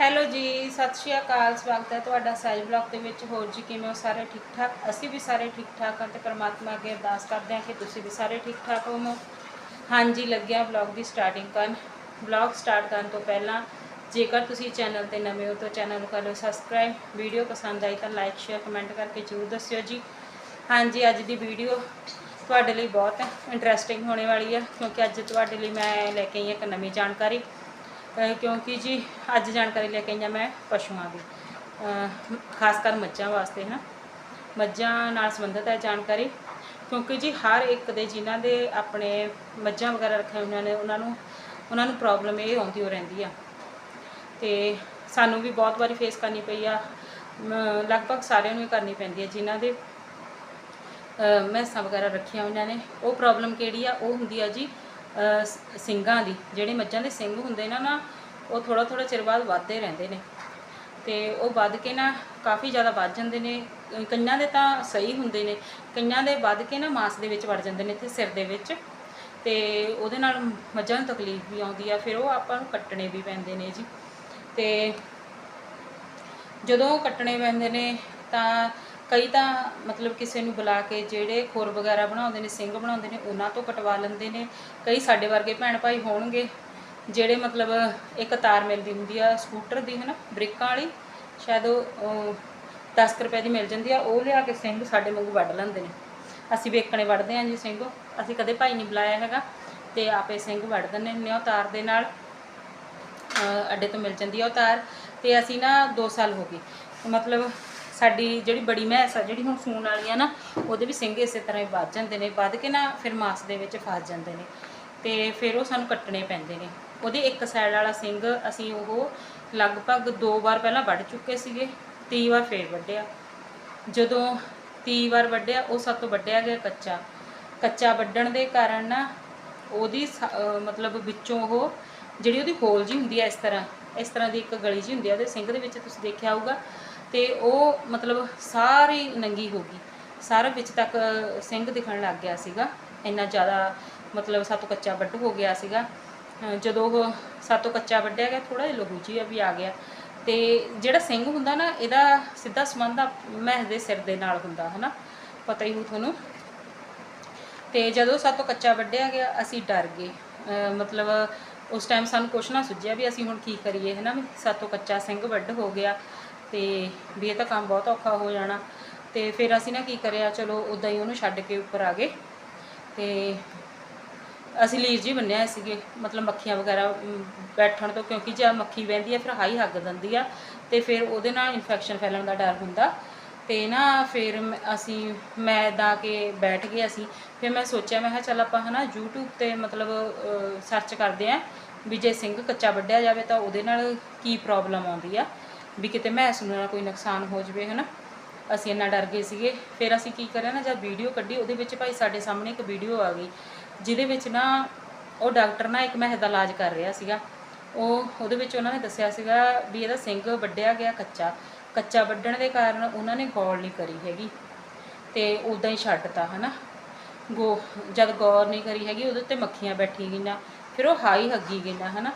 Hello ਜੀ, ਸਤਿ ਸ਼੍ਰੀ ਅਕਾਲ, ਸਵਾਗਤ ਹੈ ਤੁਹਾਡਾ ਸਾਈਜ਼ ਬਲੌਗ ਦੇ ਵਿੱਚ। ਹੋਰ ਜੀ, ਕਿਵੇਂ ਹੋ? ਸਾਰੇ ਠੀਕ ਠਾਕ? ਅਸੀਂ ਵੀ ਸਾਰੇ ਠੀਕ ਠਾਕ ਹਾਂ ਤੇ ਪਰਮਾਤਮਾ ਅੱਗੇ ਅਰਦਾਸ ਕਰਦੇ ਹਾਂ ਕਿ ਤੁਸੀਂ ਵੀ ਸਾਰੇ ਠੀਕ ਠਾਕ ਹੋਵੋ। ਹਾਂਜੀ, ਲੱਗਿਆ ਬਲੌਗ ਦੀ ਸਟਾਰਟਿੰਗ ਕਰਨ ਬਲੌਗ ਸਟਾਰਟ ਕਰਨ ਤੋਂ ਪਹਿਲਾਂ, ਜੇਕਰ ਤੁਸੀਂ ਚੈਨਲ ਤੇ ਨਵੇਂ ਹੋ ਤਾਂ ਚੈਨਲ ਨੂੰ ਕਰ ਲਓ ਸਬਸਕ੍ਰਾਈਬ ਵੀਡੀਓ ਪਸੰਦ ਆਈ ਤਾਂ ਲਾਈਕ ਸ਼ੇਅਰ ਕਮੈਂਟ ਕਰਕੇ ਜ਼ਰੂਰ ਦੱਸਿਓ ਜੀ। ਹਾਂਜੀ, ਅੱਜ ਦੀ ਵੀਡੀਓ ਤੁਹਾਡੇ ਲਈ ਬਹੁਤ ਇੰਟਰਸਟਿੰਗ ਹੋਣੇ ਵਾਲੀ ਹੈ ਕਿਉਂਕਿ ਅੱਜ ਤੁਹਾਡੇ ਲਈ ਮੈਂ ਲੈ ਕੇ ਆਈ ਇੱਕ ਨਵੀਂ ਜਾਣਕਾਰੀ। ਕਿਉਂਕਿ ਜੀ ਅੱਜ ਜਾਣਕਾਰੀ ਲੈ ਕੇ ਆਈ ਹਾਂ ਮੈਂ ਪਸ਼ੂਆਂ ਦੀ। ਖਾਸ ਕਰ ਮੱਝਾਂ ਵਾਸਤੇ ਹੈ ਨਾ ਮੱਝਾਂ ਨਾਲ ਸੰਬੰਧਿਤ ਹੈ ਜਾਣਕਾਰੀ। ਕਿਉਂਕਿ ਜੀ ਹਰ ਇੱਕ ਦੇ ਜਿਨ੍ਹਾਂ ਦੇ ਆਪਣੇ ਮੱਝਾਂ ਵਗੈਰਾ ਰੱਖੀਆਂ ਹੋਈਆਂ ਨੇ ਉਹਨਾਂ ਨੂੰ ਉਹਨਾਂ ਨੂੰ ਪ੍ਰੋਬਲਮ ਇਹ ਆਉਂਦੀ ਹੋ ਰਹਿੰਦੀ ਆ। ਤੇ ਸਾਨੂੰ ਵੀ ਬਹੁਤ ਵਾਰੀ ਫੇਸ ਕਰਨੀ ਪਈ ਆ। ਲਗਭਗ ਸਾਰਿਆਂ ਨੂੰ ਹੀ ਕਰਨੀ ਪੈਂਦੀ ਹੈ ਜਿਨ੍ਹਾਂ ਦੇ ਅ, ਮੈਸਾਂ ਵਗੈਰਾ ਰੱਖੀਆਂ ਉਹਨਾਂ ਨੇ ਉਹ ਪ੍ਰੋਬਲਮ ਕਿਹੜੀ ਆ? ਉਹ ਹੁੰਦੀ ਆ ਜੀ ਸਿੰਘਾਂ ਦੀ, ਜਿਹੜੇ ਮੱਝਾਂ ਦੇ ਸਿੰਗ ਹੁੰਦੇ ਨਾ ਨਾ, ਉਹ ਥੋੜਾ ਥੋੜਾ ਚਿਰ ਬਾਅਦ ਵੱਧਦੇ ਰਹਿੰਦੇ ਨੇ। ਤੇ ਉਹ ਵੱਧ ਕੇ ਨਾ ਕਾਫੀ ਜ਼ਿਆਦਾ ਵੱਧ ਜਾਂਦੇ ਨੇ। ਕਈਆਂ ਦੇ ਤਾਂ ਸਹੀ ਹੁੰਦੇ ਨੇ। ਕਈਆਂ ਦੇ ਵੱਧ ਕੇ ਨਾ ਮਾਸ ਦੇ ਵਿੱਚ ਵੜ ਜਾਂਦੇ ਨੇ ਤੇ ਸਿਰ ਦੇ ਵਿੱਚ। ਤੇ ਉਹਦੇ ਨਾਲ ਮੱਝਾਂ ਨੂੰ ਤਕਲੀਫ ਵੀ ਆਉਂਦੀ ਆ। ਫਿਰ ਉਹ ਆਪਾਂ ਨੂੰ ਕੱਟਣੇ ਵੀ ਪੈਂਦੇ ਨੇ ਜੀ। ਤੇ ਜਦੋਂ ਕੱਟਣੇ ਪੈਂਦੇ ਨੇ, ਤਾਂ ਕਈ ਤਾਂ ਮਤਲਬ ਕਿਸੇ ਨੂੰ ਬੁਲਾ ਕੇ ਜਿਹੜੇ ਖੁਰ ਵਗੈਰਾ ਬਣਾਉਂਦੇ ਨੇ, ਸਿੰਘ ਬਣਾਉਂਦੇ ਨੇ, ਉਹਨਾਂ ਤੋਂ ਕਟਵਾ ਲੈਂਦੇ ਨੇ। ਕਈ ਸਾਡੇ ਵਰਗੇ ਭੈਣ ਭਾਈ ਹੋਣਗੇ, ਜਿਹੜੇ ਮਤਲਬ ਇੱਕ ਤਾਰ ਮਿਲਦੀ ਹੁੰਦੀ ਆ ਸਕੂਟਰ ਦੀ, ਹਨਾ, ਬ੍ਰੇਕਾਂ ਵਾਲੀ, ਸ਼ਾਇਦ ਉਹ 10 ਰੁਪਏ ਦੀ ਮਿਲ ਜਾਂਦੀ ਆ, ਉਹ ਲਿਆ ਕੇ ਸਿੰਘ ਸਾਡੇ ਵਾਂਗੂ ਵੱਢ ਲੈਂਦੇ ਨੇ। ਅਸੀਂ ਵੇਖਣੇ ਵੱਢਦੇ ਹਾਂ ਜੀ ਸਿੰਘ, ਅਸੀਂ ਕਦੇ ਭਾਈ ਨਹੀਂ ਬੁਲਾਇਆ ਹੈਗਾ, ਤੇ ਆਪੇ ਸਿੰਘ ਵੱਢ ਦਿੰਦੇ ਹੁੰਦੇ ਆ ਉਹ ਤਾਰ ਦੇ ਨਾਲ। ਅੱਡੇ ਤੋਂ ਮਿਲ ਜਾਂਦੀ ਆ ਉਹ ਤਾਰ, ਤੇ ਅਸੀਂ ਨਾ 2 ਸਾਲ ਹੋ ਗਏ। ਮਤਲਬ ਸਾਡੀ ਜਿਹੜੀ ਬੜੀ ਮਹਿਸ ਆ, ਜਿਹੜੀ ਹੁਣ ਸੂਣ ਵਾਲੀ ਆ ਨਾ, ਉਹਦੇ ਵੀ ਸਿੰਘ ਇਸੇ ਤਰ੍ਹਾਂ ਹੀ ਵੱਧ ਜਾਂਦੇ ਨੇ, ਵੱਧ ਕੇ ਨਾ ਫਿਰ ਮਾਸ ਦੇ ਵਿੱਚ ਫਸ ਜਾਂਦੇ ਨੇ ਤੇ ਫਿਰ ਉਹ ਸਾਨੂੰ ਕੱਟਣੇ ਪੈਂਦੇ ਨੇ। ਉਹਦੇ ਇੱਕ ਸਾਈਡ ਵਾਲਾ ਸਿੰਘ ਅਸੀਂ ਉਹ ਲਗਭਗ ਦੋ ਵਾਰ ਪਹਿਲਾਂ ਵੱਢ ਚੁੱਕੇ ਸੀਗੇ, ਤੀਹ ਵਾਰ ਫੇਰ ਵੱਢਿਆ। ਜਦੋਂ ਤੀਹ ਵਾਰ ਵੱਢਿਆ, ਉਹ ਸਭ ਤੋਂ ਵੱਢਿਆ ਗਿਆ ਕੱਚਾ। ਕੱਚਾ ਵੱਢਣ ਦੇ ਕਾਰਨ ਨਾ ਉਹਦੀ ਸ- ਮਤਲਬ ਵਿੱਚੋਂ ਉਹ ਜਿਹੜੀ ਉਹਦੀ ਹੋਲ ਜੀ ਹੁੰਦੀ ਹੈ ਇਸ ਤਰ੍ਹਾਂ ਇਸ ਤਰ੍ਹਾਂ ਦੀ ਇੱਕ ਗਲੀ ਜੀ ਹੁੰਦੀ ਹੈ ਉਹਦੇ ਸਿੰਘ ਦੇ ਵਿੱਚ ਤੁਸੀਂ ਦੇਖਿਆ ਹੋਊਗਾ ਤੇ ਉਹ ਮਤਲਬ ਸਾਰੀ ਨੰਗੀ ਹੋ ਗਈ। ਸਾਰਾ ਵਿੱਚ ਤੱਕ ਸਿੰਘ ਦਿਖਣ ਲੱਗ ਗਿਆ ਸੀਗਾ। ਇੰਨਾ ਜ਼ਿਆਦਾ ਮਤਲਬ ਸਾਤੋਂ ਕੱਚਾ ਵੱਢ ਹੋ ਗਿਆ ਸੀਗਾ। ਜਦੋਂ ਉਹ ਸਾਤੋਂ ਕੱਚਾ ਵੱਢਿਆ ਗਿਆ ਥੋੜਾ ਜਿਹਾ ਲਹੂ ਜੀ ਵੀ ਆ ਗਿਆ। ਤੇ ਜਿਹੜਾ ਸਿੰਘ ਹੁੰਦਾ ਨਾ, ਇਹਦਾ ਸਿੱਧਾ ਸੰਬੰਧ ਮਹਿਸ ਦੇ ਸਿਰ ਦੇ ਨਾਲ ਹੁੰਦਾ, ਹਨਾ? ਪਤਾ ਹੀ ਹੋ ਤੁਹਾਨੂੰ। ਤੇ ਜਦੋਂ ਸਾਤੋਂ ਕੱਚਾ ਵੱਢਿਆ ਗਿਆ, ਅਸੀਂ ਡਰ ਗਏ। ਮਤਲਬ ਉਸ ਟਾਈਮ ਸਾਨੂੰ ਕੁਛ ਨਾ ਸੁਝਿਆ ਵੀ ਅਸੀਂ ਹੁਣ ਕੀ ਕਰੀਏ ਹੈ ਨਾ ਵੀ ਸਾਤੋਂ ਕੱਚਾ ਸਿੰਘ ਵੱਢ ਹੋ ਗਿਆ। ਤੇ ਵੀ ਇਹ ਤਾਂ ਕੰਮ ਬਹੁਤ ਔਖਾ ਹੋ ਜਾਣਾ। ਤੇ ਫਿਰ ਅਸੀਂ ਨਾ ਕੀ ਕਰਿਆ, ਚਲੋ ਉਦਾਂ ਹੀ ਉਹਨੂੰ ਛੱਡ ਕੇ ਉੱਪਰ ਆ ਗਏ। ਤੇ ਅਸੀਂ ਲੀਰ ਜੀ ਬੰਨਿਆ ਸੀਗੇ, ਮਤਲਬ ਮੱਖੀਆਂ ਵਗੈਰਾ ਬੈਠਣ ਤੋਂ, ਕਿਉਂਕਿ ਜੇ ਮੱਖੀ ਬਹਿੰਦੀ ਆ, ਫਿਰ ਹਾਈ ਹੱਗ ਦਿੰਦੀ ਆ। ਤੇ ਫਿਰ ਉਹਦੇ ਨਾਲ ਇਨਫੈਕਸ਼ਨ ਫੈਲਣ ਦਾ ਡਰ ਹੁੰਦਾ। ਤੇ ਨਾ ਫਿਰ ਅਸੀਂ, ਮੈਂ ਇਦਾਂ ਕਿ ਬੈਠ ਗਏ ਅਸੀਂ। ਫਿਰ ਮੈਂ ਸੋਚਿਆ, ਮੈਂ ਕਿਹਾ ਚੱਲ ਆਪਾਂ ਹਨਾ YouTube ਤੇ ਮਤਲਬ ਸਰਚ ਕਰਦੇ ਆ ਵੀ ਜੇ ਸਿੰਘ ਕੱਚਾ ਵੱਢਿਆ ਜਾਵੇ ਤਾਂ ਉਹਦੇ ਨਾਲ ਕੀ ਪ੍ਰੋਬਲਮ ਆਉਂਦੀ ਆ। ਵੀ ਕਿਤੇ ਮੈਸ ਨੂੰ ਨਾ ਕੋਈ ਨੁਕਸਾਨ ਹੋ ਜਾਵੇ, ਹਨਾ? ਅਸੀਂ ਇੰਨਾ ਡਰ ਗਏ ਸੀਗੇ। ਫਿਰ ਅਸੀਂ ਕੀ ਕਰਿਆ ਨਾ ਜਦ ਵੀਡੀਓ ਕੱਢੀ, ਉਹਦੇ ਵਿੱਚ ਭਾਈ ਸਾਡੇ ਸਾਹਮਣੇ ਇੱਕ ਵੀਡੀਓ ਆ ਗਈ, ਜਿਹਦੇ ਵਿੱਚ ਨਾ ਉਹ ਡਾਕਟਰ ਨਾ ਇੱਕ ਮਹਿਜ਼ ਦਾ ਇਲਾਜ ਕਰ ਰਿਹਾ ਸੀਗਾ। ਉਹ, ਉਹਦੇ ਵਿੱਚ ਉਹਨਾਂ ਨੇ ਦੱਸਿਆ ਸੀਗਾ ਵੀ ਇਹਦਾ ਸਿੰਘ ਵੱਢਿਆ ਗਿਆ ਕੱਚਾ। ਕੱਚਾ ਵੱਢਣ ਦੇ ਕਾਰਨ ਉਹਨਾਂ ਨੇ ਗੌਰ ਨਹੀਂ ਕਰੀ ਹੈਗੀ ਤੇ ਉਦਾਂ ਹੀ ਛੱਡਤਾ ਹਨਾ? ਗੋ, ਜਦ ਗੌਰ ਨਹੀਂ ਕਰੀ ਹੈਗੀ, ਉਹਦੇ ਉੱਤੇ ਮੱਖੀਆਂ ਬੈਠੀ ਗਈਆਂ। ਫਿਰ ਉਹ ਹਾਈ ਹੱਗੀ ਗਈਆਂ, ਹਨਾ?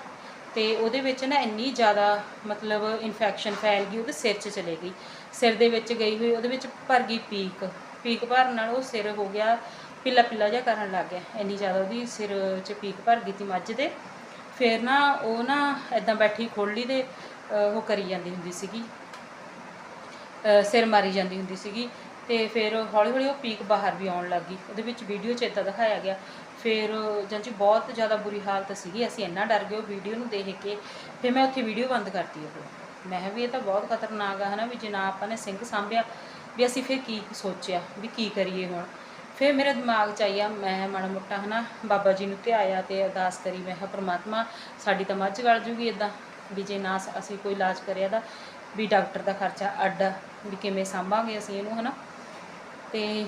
ਤੇ ਉਹਦੇ ਵਿੱਚ ਨਾ ਇੰਨੀ ਜ਼ਿਆਦਾ ਮਤਲਬ ਇਨਫੈਕਸ਼ਨ ਫੈਲ ਗਈ, ਉਹਦੇ ਸਿਰ 'ਚ ਚਲੇ ਗਈ। ਸਿਰ ਦੇ ਵਿੱਚ ਗਈ ਹੋਈ, ਉਹਦੇ ਵਿੱਚ ਭਰ ਗਈ ਪੀਕ। ਪੀਕ ਭਰਨ ਨਾਲ ਉਹ ਸਿਰ ਹੋ ਗਿਆ ਪਿੱਲਾ ਪਿੱਲਾ ਜਿਹਾ ਕਰਨ ਲੱਗ ਗਿਆ। ਇੰਨੀ ਜ਼ਿਆਦਾ ਉਹਦੀ ਸਿਰ 'ਚ ਪੀਕ ਭਰ ਗਈ ਤੀ ਮੱਝ ਦੇ। ਫਿਰ ਨਾ ਉਹ ਨਾ ਐਦਾਂ ਬੈਠੀ ਖੋਲੀ ਦੇ ਉਹ ਕਰੀ ਜਾਂਦੀ ਹੁੰਦੀ ਸੀਗੀ। ਸਿਰ ਮਾਰੀ ਜਾਂਦੀ ਹੁੰਦੀ ਸੀਗੀ। ਤੇ ਫਿਰ ਹੌਲੀ ਹੌਲੀ ਉਹ ਪੀਕ ਬਾਹਰ ਵੀ ਆਉਣ ਲੱਗ ਗਈ। ਉਹਦੇ ਵਿੱਚ ਵੀਡੀਓ 'ਚ ਇਦਾਂ ਦਿਖਾਇਆ ਗਿਆ ਫਿਰ ਜਾਂਚੀ ਬਹੁਤ ਜ਼ਿਆਦਾ ਬੁਰੀ ਹਾਲਤ ਸੀਗੀ ਅਸੀਂ ਇੰਨਾ ਡਰ ਗਏ ਉਹ ਵੀਡੀਓ ਨੂੰ ਦੇਖ ਕੇ ਫਿਰ ਮੈਂ ਉੱਥੇ ਵੀਡੀਓ ਬੰਦ ਕਰਤੀ ਉਹ। ਮੈਂ ਕਿਹਾ ਵੀ ਇਹ ਤਾਂ ਬਹੁਤ ਖਤਰਨਾਕ ਆ ਹਨਾ ਵੀ ਜੇ ਨਾ ਆਪਾਂ ਨੇ ਸਿੰਘ ਸਾਂਭਿਆ ਵੀ ਅਸੀਂ ਫਿਰ ਕੀ ਸੋਚਿਆ ਵੀ ਕੀ ਕਰੀਏ ਹੁਣ? ਫਿਰ ਮੇਰੇ ਦਿਮਾਗ 'ਚ ਆਇਆ ਮੈਂ ਮਾੜਾ ਮੋਟਾ ਹਨਾ ਬਾਬਾ ਜੀ ਨੂੰ ਧਿਆਇਆ ਤੇ ਅਰਦਾਸ ਕਰੀ ਮੈਂ ਕਿਹਾ ਪ੍ਰਮਾਤਮਾ ਸਾਡੀ ਤਾਂ ਮੱਝ ਗਲ ਜੂਗੀ ਇਦਾਂ ਵੀ ਜੇ ਨਾ ਅਸੀਂ ਕੋਈ ਇਲਾਜ ਕਰਿਆ ਤਾਂ ਵੀ ਡਾਕਟਰ ਦਾ ਖਰਚਾ ਅੱਡ ਆ, ਵੀ ਕਿਵੇਂ ਸਾਂਭਾਂਗੇ ਅਸੀਂ ਇਹਨੂੰ ਹਨਾ? ਤੇ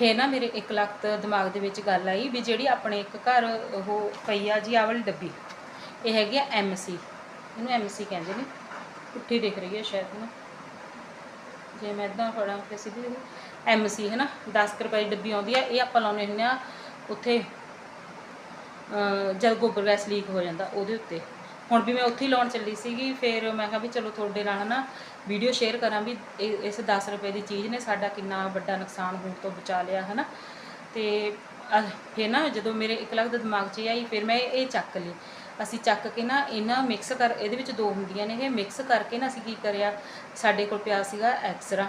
ਫਿਰ ਨਾ ਮੇਰੇ ਇੱਕ ਲੱਖ ਦਿਮਾਗ ਦੇ ਵਿੱਚ ਗੱਲ ਆਈ ਵੀ ਜਿਹੜੀ ਆਪਣੇ ਇੱਕ ਘਰ ਉਹ ਪਈ ਆ ਜੀ ਆਹ ਵਾਲੀ ਡੱਬੀ। ਇਹ ਹੈਗੀ ਆ ਐਮਸੀ ਇਹਨੂੰ ਐਮਸੀ ਕਹਿੰਦੇ ਨੇ। ਪੁੱਠੀ ਦਿਖ ਰਹੀ ਹੈ ਸ਼ਾਇਦ ਨਾ। ਜੇ ਮੈਂ ਇਦਾਂ ਫੜਾਂ ਫਿਰ ਸਿੱਧੀ ਐਮਸੀ ਹੈ ਨਾ 10 ਕੁ ਰੁਪਏ ਦੀ ਡੱਬੀ ਆਉਂਦੀ ਆ। ਇਹ ਆਪਾਂ ਲਾਉਂਦੇ ਹੁੰਦੇ ਆ ਉੱਥੇ ਜਦ ਗੋਬਰ ਗੈਸ ਲੀਕ ਹੋ ਜਾਂਦਾ ਉਹਦੇ ਉੱਤੇ। ਹੁਣ ਵੀ ਮੈਂ ਉੱਥੇ ਹੀ ਲਾਉਣ ਚੱਲੀ ਸੀਗੀ, ਫਿਰ ਮੈਂ ਕਿਹਾ ਵੀ ਚਲੋ ਤੁਹਾਡੇ ਨਾਲ ਨਾ ਵੀਡੀਓ ਸ਼ੇਅਰ ਕਰਾਂ ਵੀ ਇਹ- ਇਸ 10 ਰੁਪਏ ਦੀ ਚੀਜ਼ ਨੇ ਸਾਡਾ ਕਿੰਨਾ ਵੱਡਾ ਨੁਕਸਾਨ ਹੋਣ ਤੋਂ ਬਚਾ ਲਿਆ, ਹਨਾ? ਤੇ ਅਹ ਫਿਰ ਨਾ ਜਦੋਂ ਮੇਰੇ ਇੱਕ ਲੱਖ ਦੇ ਦਿਮਾਗ 'ਚ ਇਹ ਆਈ, ਫਿਰ ਮੈਂ ਇਹ ਚੱਕ ਲਈ। ਅਸੀਂ ਚੱਕ ਕੇ ਨਾ ਇਹਨਾਂ ਮਿਕਸ ਕਰ, ਇਹਦੇ ਵਿੱਚ ਦੋ ਹੁੰਦੀਆਂ ਨੇ, ਇਹ ਮਿਕਸ ਕਰਕੇ ਨਾ ਅਸੀਂ ਕੀ ਕਰਿਆ, ਸਾਡੇ ਕੋਲ ਪਿਆ ਸੀਗਾ ਐਕਸਰਾ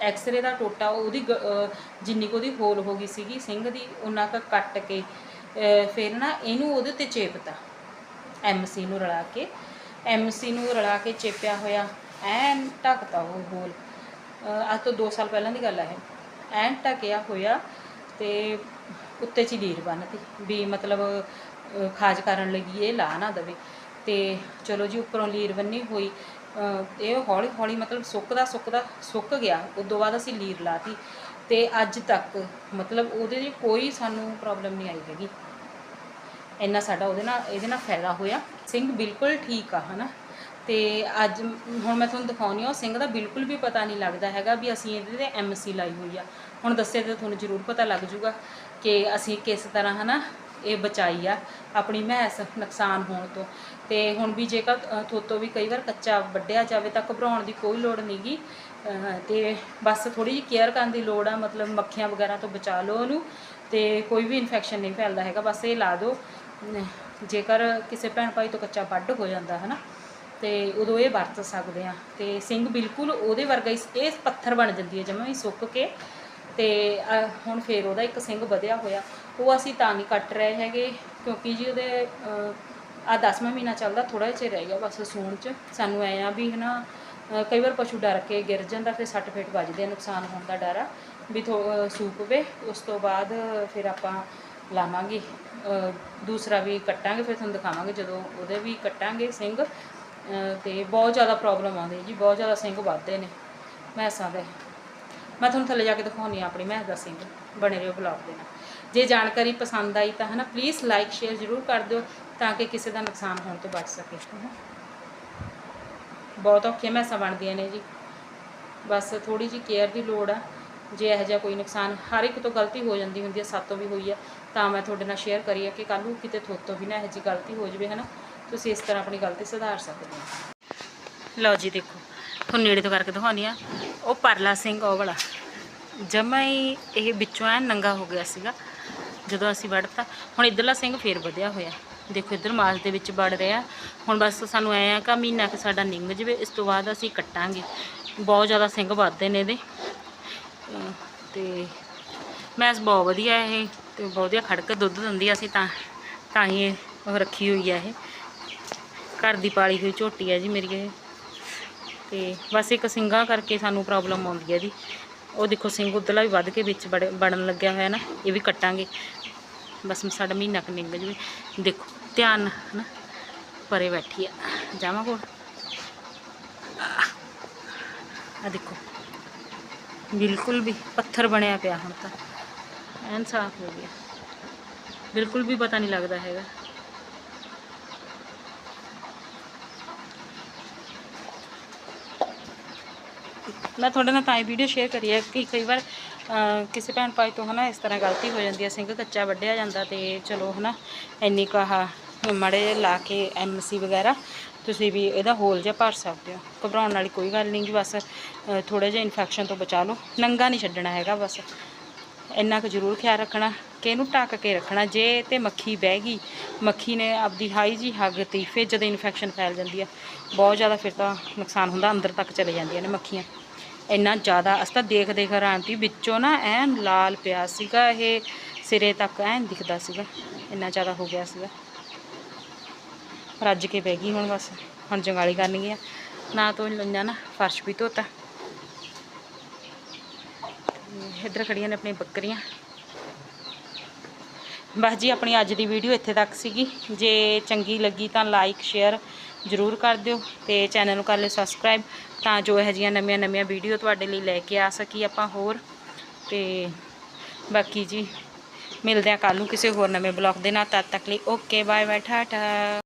ਐਕਸਰੇ ਦਾ ਟੋਟਾ, ਉਹਦੀ ਗ- ਅਹ ਜਿੰਨੀ ਕੁ ਉਹਦੀ ਹੋਲ ਹੋ ਗਈ ਸੀਗੀ, ਸਿੰਘ ਦੀ, ਉਹਨਾਂ ਕ ਕੱਟ ਕੇ, ਅਹ ਫਿਰ ਨਾ ਇਹਨੂੰ ਉਹਦੇ ਤੇ ਚੇਪਤਾ। ਐਮਸੀ ਨੂੰ ਰਲਾ ਕੇ ਐਮਸੀ ਨੂੰ ਰਲਾ ਕੇ ਚੇਪਿਆ ਹੋਇਆ। ਐਨ ਢੱਕਤਾ ਉਹ ਹੋਲ ਅੱਜ ਤੋਂ 2 ਸਾਲ ਪਹਿਲਾਂ ਦੀ ਗੱਲ ਹੈ ਐਨ ਢਕਿਆ ਹੋਇਆ ਤੇ ਉੱਤੇ ਚ ਹੀ ਲੀਰ ਬੰਨਤੀ ਵੀ ਮਤਲਬ ਖਾਜ ਕਰਨ ਲੱਗੀ, ਇਹ ਲਾ ਨਾ ਦਵੇ। ਤੇ ਚਲੋ ਜੀ, ਉੱਪਰੋਂ ਲੀਰ ਬੰਨੀ ਹੋਈ। ਇਹ ਹੌਲੀ ਹੌਲੀ ਮਤਲਬ ਸੁੱਕਦਾ ਸੁੱਕਦਾ ਸੁੱਕ ਗਿਆ। ਉਦੋਂ ਬਾਅਦ ਅਸੀਂ ਲੀਰ ਲਾਤੀ। ਤੇ ਅੱਜ ਤੱਕ ਮਤਲਬ ਉਹਦੇ 'ਚ ਕੋਈ ਸਾਨੂੰ ਪ੍ਰੋਬਲਮ ਨਹੀਂ ਆਈ ਹੈਗੀ। ਇੰਨਾ ਸਾਡਾ ਉਹਦੇ ਨਾਲ ਇਹਦੇ ਨਾਲ ਫਾਇਦਾ ਹੋਇਆ। ਸਿੰਘ ਬਿਲਕੁਲ ਠੀਕ ਆ ਹਨਾ? ਤੇ ਅੱਜ ਹੁਣ ਮੈਂ ਤੁਹਾਨੂੰ ਦਿਖਾਉਣੀ ਆ ਉਹ ਸਿੰਘ ਦਾ ਬਿਲਕੁਲ ਵੀ ਪਤਾ ਨਹੀਂ ਲੱਗਦਾ ਹੈਗਾ ਵੀ ਅਸੀਂ ਇਹਦੇ ਤੇ ਐਮਸੀ ਲਾਈ ਹੋਈ ਆ। ਹੁਣ ਦੱਸਿਆ ਤੇ ਤੁਹਾਨੂੰ ਜ਼ਰੂਰ ਪਤਾ ਲੱਗ ਜੂਗਾ ਕਿ ਅਸੀਂ ਕਿਸ ਤਰ੍ਹਾਂ ਹਨਾ ਇਹ ਬਚਾਈ ਆ ਆਪਣੀ ਮਹਿਸ ਨੁਕਸਾਨ ਹੋਣ ਤੋਂ। ਤੇ ਹੁਣ ਵੀ ਜੇਕਰ ਅ, ਥੋਤੋਂ ਵੀ ਕਈ ਵਾਰ ਕੱਚਾ ਵੱਢਿਆ ਜਾਵੇ ਤਾਂ ਘਬਰਾਉਣ ਦੀ ਕੋਈ ਲੋੜ ਨਹੀਂਗੀ ਤੇ ਬਸ ਥੋੜੀ ਜਿਹੀ ਕੇਅਰ ਕਰਨ ਦੀ ਲੋੜ ਆ ਮਤਲਬ ਮੱਖੀਆਂ ਵਗੈਰਾ ਤੋਂ ਬਚਾ ਲਓ ਉਹਨੂੰ ਤੇ ਕੋਈ ਵੀ ਇਨਫੈਕਸ਼ਨ ਨਹੀਂ ਫੈਲਦਾ ਹੈਗਾ ਬਸ ਇਹ ਲਾ ਦਿਓ। ਜੇਕਰ ਕਿਸੇ ਭੈਣ ਭਾਈ ਤੋਂ ਕੱਚਾ ਵੱਢ ਹੋ ਜਾਂਦਾ ਹੈ ਨਾ ਤੇ ਉਦੋਂ ਇਹ ਵਰਤ ਸਕਦੇ ਆ। ਤੇ ਸਿੰਘ ਬਿਲਕੁਲ ਉਹਦੇ ਵਰਗਾ ਹੀ ਇਹ ਪੱਥਰ ਬਣ ਜਾਂਦੀ ਹੈ ਜਮਾਂ ਸੁੱਕ ਕੇ। ਤੇ ਹੁਣ ਫੇਰ ਉਹਦਾ ਇੱਕ ਸਿੰਘ ਵਧਿਆ ਹੋਇਆ। ਉਹ ਅਸੀਂ ਤਾਂ ਨਹੀਂ ਕੱਟ ਰਹੇ ਹੈਗੇ ਕਿਉਂਕਿ ਜੀ ਉਹਦੇ ਆ 10ਵਾਂ ਮਹੀਨਾ ਚੱਲਦਾ ਥੋੜਾ ਜਿਹਾ ਚਿਰ ਰਹਿ ਗਿਆ ਬਸ ਸੂਣ ਚ। ਸਾਨੂੰ ਐ ਆ ਵੀ ਹਨਾ ਅਹ, ਕਈ ਵਾਰ ਪਸ਼ੂ ਡਰ ਕੇ ਗਿਰ ਜਾਂਦਾ ਫਿਰ ਸੱਟ ਫੇਟ ਵੱਜਦੇ ਆ ਨੁਕਸਾਨ ਹੋਣ ਦਾ ਡਰ ਆ ਵੀ ਥੋ ਅਹ, ਸੂਪ ਵੇ ਉਸ ਤੋਂ ਬਾਅਦ ਫਿਰ ਆਪਾਂ ਲਾਵਾਂਗੇ ਦੂਸਰਾ ਵੀ ਕੱਟਾਂਗੇ ਫਿਰ ਤੁਹਾਨੂੰ ਦਿਖਾਵਾਂਗੇ ਜਦੋਂ ਉਹਦੇ ਵੀ ਕੱਟਾਂਗੇ ਸਿੰਘ ਅਹ, ਤੇ ਬਹੁਤ ਜ਼ਿਆਦਾ ਪ੍ਰੋਬਲਮ ਆਉਂਦੀ ਜੀ ਬਹੁਤ ਜ਼ਿਆਦਾ ਸਿੰਘ ਵੱਧਦੇ ਨੇ ਮੈਸਾਂ ਦੇ। ਮੈਂ ਤੁਹਾਨੂੰ ਥੱਲੇ ਜਾ ਕੇ ਦਿਖਾਉਣੀ ਆ ਆਪਣੀ ਮੈਸ ਦਾ ਸਿੰਘ ਬਣੇ ਰਹੋ ਬਲੌਗ ਦੇ ਨਾਲ। ਜੇ ਜਾਣਕਾਰੀ ਪਸੰਦ ਆਈ ਤਾਂ ਹਨਾ ਪਲੀਜ਼ ਲਾਈਕ ਸ਼ੇਅਰ ਜ਼ਰੂਰ ਕਰ ਦਿਓ ਤਾਂ ਕਿ ਕਿਸੇ ਦਾ ਨੁਕਸਾਨ ਹੋਣ ਤੋਂ ਬਚ ਸਕੇ। ਬਹੁਤ ਔਖੀਆਂ ਮੈਸਾਂ ਬਣਦੀਆਂ ਨੇ ਜੀ। ਬਸ ਥੋੜੀ ਜੀ ਕੇਅਰ ਦੀ ਲੋੜ ਆ। ਜੇ ਇਹੋ ਜਿਹਾ ਕੋਈ ਨੁਕਸਾਨ ਹਰ ਇੱਕ ਤੋਂ ਗਲਤੀ ਹੋ ਜਾਂਦੀ ਹੁੰਦੀ ਹੈ ਸਾਤੋਂ ਵੀ ਹੋਈ ਹੈ ਤਾਂ ਮੈਂ ਤੁਹਾਡੇ ਨਾਲ ਸ਼ੇਅਰ ਕਰੀ ਆ ਕਿ ਕੱਲ੍ਹ ਨੂੰ ਕਿਤੇ ਥੋਤੋਂ ਵੀ ਨਾ ਇਹੋ ਜਿਹੀ ਗਲਤੀ ਹੋ ਜਾਵੇ, ਹਨਾ? ਤੁਸੀਂ ਇਸ ਤਰ੍ਹਾਂ ਆਪਣੀ ਗਲਤੀ ਸੁਧਾਰ ਸਕਦੇ ਹੋ। ਲਓ ਜੀ ਦੇਖੋ, ਤੁਹਾਨੂੰ ਨੇੜੇ ਤੋਂ ਕਰਕੇ ਦਿਖਾਉਂਦੀ ਆ। ਉਹ ਪਰਲਾ ਸਿੰਘ ਉਹ ਵਾਲਾ। ਜਮਾ ਹੀ ਇਹ ਵਿੱਚੋਂ ਐ ਨੰਗਾ ਹੋ ਗਿਆ ਸੀਗਾ, ਜਦੋਂ ਅਸੀਂ ਵੜਤਾ ਹੁਣ ਇਧਰਲਾ ਸਿੰਘ ਫੇਰ ਵਧਿਆ ਹੋਇਆ। ਦੇਖੋ ਇਧਰ ਮਾਸ ਦੇ ਵਿੱਚ ਵੜ ਰਿਹਾ ਹੁਣ ਬਸ ਸਾਨੂੰ ਐ ਆ ਕਿ ਮਹੀਨਾ ਕਿ ਸਾਡਾ ਨਿੰਗ ਜਵੇ, ਇਸ ਤੋਂ ਬਾਅਦ ਅਸੀਂ ਕੱਟਾਂਗੇ। ਬਹੁਤ ਜ਼ਿਆਦਾ ਸਿੰਘ ਵੱਧਦੇ ਨੇ ਇਹਦੇ। ਅਹ ਤੇ ਮੈਸ ਬਹੁਤ ਵਧੀਆ ਇਹ, ਤੇ ਬਹੁਤ ਵਧੀਆ ਖੜਕ ਦੁੱਧ ਦਿੰਦੀ ਆ ਅਸੀਂ ਤਾਂ ਤਾਂ ਹੀ ਇਹ ਰੱਖੀ ਹੋਈ ਆ ਇਹ। ਘਰ ਦੀ ਪਾਲੀ ਹੋਈ ਝੋਟੀ ਆ ਜੀ ਮੇਰੀ ਇਹ। ਤੇ ਬਸ ਇੱਕ ਸਿੰਘਾਂ ਕਰਕੇ ਸਾਨੂੰ ਪ੍ਰੋਬਲਮ ਆਉਂਦੀ ਹੈ ਜੀ ਉਹ ਦੇਖੋ ਸਿੰਘ ਉਧਰਲਾ ਵੀ ਵੱਧ ਕੇ ਵਿੱਚ ਬੜੇ ਬਣਨ ਲੱਗਿਆ ਹੋਇਆ ਨਾ, ਇਹ ਵੀ ਕੱਟਾਂਗੇ। ਬਸ ਸਾਡਾ ਮਹੀਨਾ ਕੁ ਨਿਕਲ ਜਵੇ ਦੇਖੋ ਧਿਆਨ ਨਾਲ ਨਾ ਪਰੇ ਬੈਠੀ ਆ ਜਾਵਾਂ ਕੋਲ ਆ ਦੇਖੋ ਬਿਲਕੁਲ ਵੀ ਪੱਥਰ ਬਣਿਆ ਪਿਆ ਹੁਣ ਤਾਂ ਐਨ ਸਾਫ਼ ਹੋ ਗਿਆ ਬਿਲਕੁਲ ਵੀ ਪਤਾ ਨਹੀਂ ਲੱਗਦਾ ਹੈਗਾ ਮੈਂ ਤੁਹਾਡੇ ਨਾਲ ਤਾਂ ਇਹ ਵੀਡੀਓ ਸ਼ੇਅਰ ਕਰੀ ਹੈ ਕਿ ਕਈ ਵਾਰ ਅਹ, ਕਿਸੇ ਭੈਣ ਭਾਈ ਤੋਂ ਹਨਾ ਇਸ ਤਰ੍ਹਾਂ ਗਲਤੀ ਹੋ ਜਾਂਦੀ ਹੈ ਸਿੰਘ ਕੱਚਾ ਵੱਢਿਆ ਜਾਂਦਾ ਤੇ ਚਲੋ ਹਨਾ, ਇੰਨੀ ਕੁ ਆਹ ਮੜੇ ਲਾ ਕੇ ਐਮਸੀ ਵਗੈਰਾ, ਤੁਸੀਂ ਵੀ ਇਹਦਾ ਹੋਲ ਜਿਹਾ ਭਰ ਸਕਦੇ ਹੋ, ਘਬਰਾਉਣ ਵਾਲੀ ਕੋਈ ਗੱਲ ਨਹੀਂ ਜੀ, ਬਸ ਥੋੜਾ ਜਿਹਾ ਇਨਫੈਕਸ਼ਨ ਤੋਂ ਬਚਾ ਲਓ, ਨੰਗਾ ਨਹੀਂ ਛੱਡਣਾ ਹੈਗਾ ਬਸ, ਇੰਨਾ ਕੁ ਜ਼ਰੂਰ ਖਿਆਲ ਰੱਖਣਾ, ਕਿ ਇਹਨੂੰ ਢੱਕ ਕੇ ਰੱਖਣਾ, ਜੇ ਤੇ ਮੱਖੀ ਬਹਿ ਗਈ, ਮੱਖੀ ਨੇ ਆਪਦੀ ਹਾਈ ਜੀ ਹੱਗ ਤੀ ਫਿਰ ਜਦੋਂ ਇਨਫੈਕਸ਼ਨ ਫੈਲ ਜਾਂਦੀ ਆ, ਬਹੁਤ ਜ਼ਿਆਦਾ ਫਿਰ ਤਾਂ ਨੁਕਸਾਨ ਹੁੰਦਾ, ਅੰਦਰ ਤੱਕ ਚਲੇ ਜਾਂਦੀਆਂ ਨੇ ਮੱਖੀਆਂ। ਇੰਨਾ ਜ਼ਿਆਦਾ, ਅਸੀਂ ਤਾਂ ਦੇਖ ਦੇਖ ਹੈਰਾਨ ਤੀ ਵਿੱਚੋਂ ਨਾ ਐਨ ਲਾਲ ਪਿਆ ਸੀਗਾ, ਇਹ ਸਿਰੇ ਤੱਕ ਐਨ ਦਿਖਦਾ ਸੀਗਾ, ਇੰਨਾ ਜ਼ਿਆਦਾ ਹੋ ਗਿਆ ਸੀਗਾ। ਰੱਜ ਕੇ ਬਹਿ ਗਈ ਹੁਣ ਬਸ, ਹੁਣ ਜੰਗਾਲੀ ਕਰਨੀ ਆ। ਨਾ ਤੋਂ ਲੰਜਾ ਨਾ, ਫਰਸ਼ ਵੀ ਧੋਤਾ। ਇੱਧਰ ਖੜੀਆਂ ਨੇ ਆਪਣੀਆਂ ਬੱਕਰੀਆਂ। ਬਸ ਜੀ, ਆਪਣੀ ਅੱਜ ਦੀ ਵੀਡੀਓ ਇੱਥੇ ਤੱਕ ਸੀਗੀ। ਜੇ ਚੰਗੀ ਲੱਗੀ ਤਾਂ ਲਾਈਕ ਸ਼ੇਅਰ ਜ਼ਰੂਰ ਕਰ ਦਿਓ ਤੇ ਚੈਨਲ ਨੂੰ ਕਰ ਲਿਓ ਸਬਸਕ੍ਰਾਈਬ ਤਾਂ ਜੋ ਇਹੋ ਜਿਹੀਆਂ ਨਵੀਆਂ ਨਵੀਆਂ ਵੀਡੀਓ ਤੁਹਾਡੇ ਲਈ ਲੈ ਕੇ ਆ ਸਕੀ ਆਪਾਂ ਹੋਰ। ਤੇ ਬਾਕੀ ਜੀ, ਮਿਲਦੇ ਆ ਕੱਲ ਨੂੰ ਕਿਸੇ ਹੋਰ ਨਵੇਂ ਬਲੌਗ ਦੇ ਨਾਲ। ਤਦ ਤੱਕ ਲਈ ਓਕੇ ਬਾਏ ਬਾਏ ਟਾਟਾ